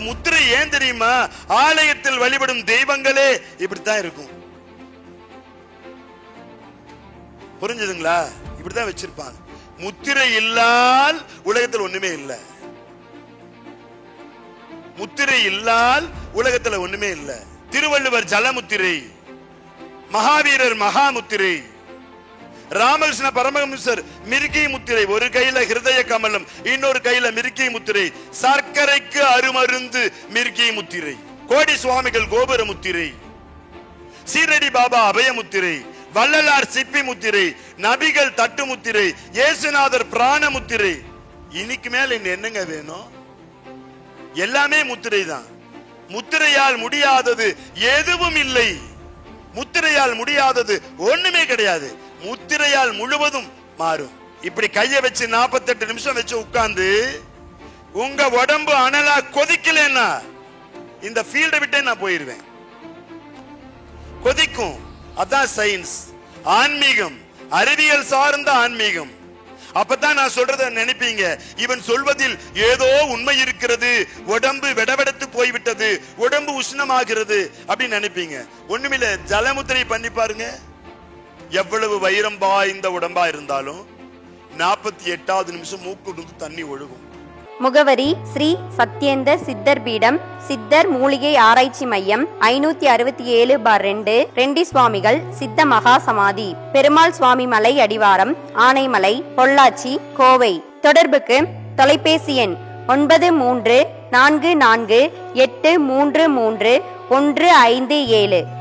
முத்திரை ஏன் தெரியுமா? ஆலயத்தில் வழிபடும் தெய்வங்களே இப்படித்தான் இருக்கும். புரிஞ்சுதுங்களா? இப்படிதான் வச்சிருப்பாங்க. முத்திரை இல்லால் உலகத்தில் ஒண்ணுமே இல்ல. முத்திரை இல்லால் உலகத்துல ஒண்ணுமே இல்ல. திருவள்ளுவர் ஜலமுத்திரை மகாவீரர் மகாமுத்திரை ராமகிருஷ்ண பரமஹம்சர் மிருகி முத்திரை ஒரு கையில ஹிருதய கமலம் இன்னொரு கையில மிருகி முத்திரை. சர்க்கரைக்கு அருமருந்து மிருகி முத்திரை. கோடி சுவாமிகள் கோபுர முத்திரை. சீரடி பாபா அபய முத்திரை. வள்ளலார் சிப்பி முத்திரை. நபிகள் தட்டு முத்திரை. இயேசுநாதர் பிராண முத்திரை. இன்னைக்கு மேல இன்னும் என்னங்க வேணும்? எல்லாமே முத்திரை தான். முத்திரையால் முடியாதது எதுவும் இல்லை. முத்திரையால் முடியாதது ஒண்ணுமே கிடையாது. முத்திரையால் முழுவதும் மாறும். இப்படி கையை வச்சு 48 நிமிஷம் வச்சு உட்கார்ந்து உங்க உடம்பு அனலா கொதிக்கலன்னா இந்த ஃபீல்டை விட்டே நான் போயிருவேன். கொதிக்கும். அதான் சயின்ஸ் ஆன்மீகம். அறிவியல் சார்ந்த ஆன்மீகம். அப்பதான் நான் சொல்றத நினைப்பீங்க. இவன் சொல்வதில் ஏதோ உண்மை இருக்கிறது. உடம்பு விடவெடுத்து போய்விட்டது. உடம்பு உஷ்ணமாகிறது அப்படின்னு நினைப்பீங்க. ஒண்ணுமில்ல ஜலமுத்திரை பண்ணி பாருங்க. எவ்வளவு வைரம் பாய்ந்த உடம்பா இருந்தாலும் நாற்பத்தி எட்டாவது நிமிஷம் மூக்குடுந்து தண்ணி ஒழுகும். முகவரி ஸ்ரீ சத்யேந்தர் சித்தர் பீடம் சித்தர் மூலிகை ஆராய்ச்சி மையம் ஐநூத்தி அறுபத்தி ஏழு பார் ரெண்டு ரெண்டி சுவாமிகள் சித்த மகா சமாதி பெருமாள் சுவாமி மலை அடிவாரம் ஆனைமலை பொள்ளாச்சி கோவை. தொடர்புக்கு தொலைபேசி எண் ஒன்பது மூன்று நான்கு நான்கு எட்டு மூன்று மூன்று ஒன்று ஐந்து ஏழு.